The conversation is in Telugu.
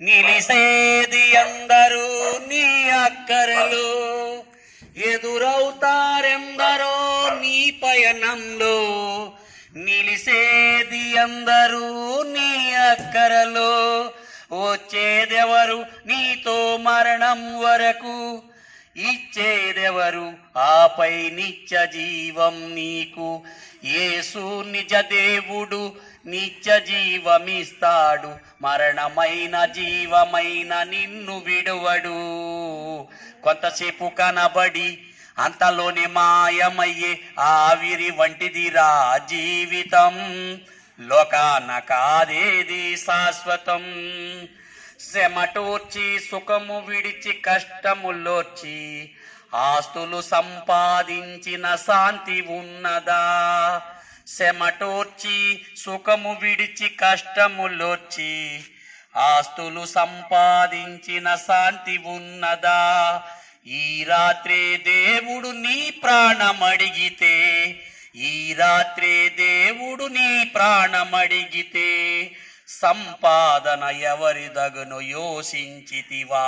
నిలిసేది అందరూ నీ అక్కరలు. ఎదురవుతారెందరో నీ పయనంలో. నిలిసేది అందరూ నీ అక్కరలో. వచ్చేదెవరు? నీతో మరణం వరకు. ఇచ్చేదెవరు? ఆపై నిత్య జీవం నీకు. యేసు నిజ దేవుడు నిత్య జీవమిస్తాడు. మరణమైన జీవమైన నిన్ను విడువడు. కొంతసేపు కనబడి అంతలోనే మాయమయ్యే ఆవిరి వంటిదిరా జీవితం. లోకాన కాదేది శాశ్వతం. శ్రమటోర్చి సుఖము విడిచి కష్టములోర్చి ఆస్తులు సంపాదించిన శాంతి ఉన్నదా? శ్రమటోర్చి సుఖము విడిచి కష్టములోర్చి ఆస్తులు సంపాదించిన శాంతి ఉన్నదా? ఈ రాత్రే దేవుడు నీ ప్రాణమడిగితే ఈ రాత్రే దేవుడు నీ ప్రాణమడిగితే సంపాదన ఎవరిదగును యోసించితివా?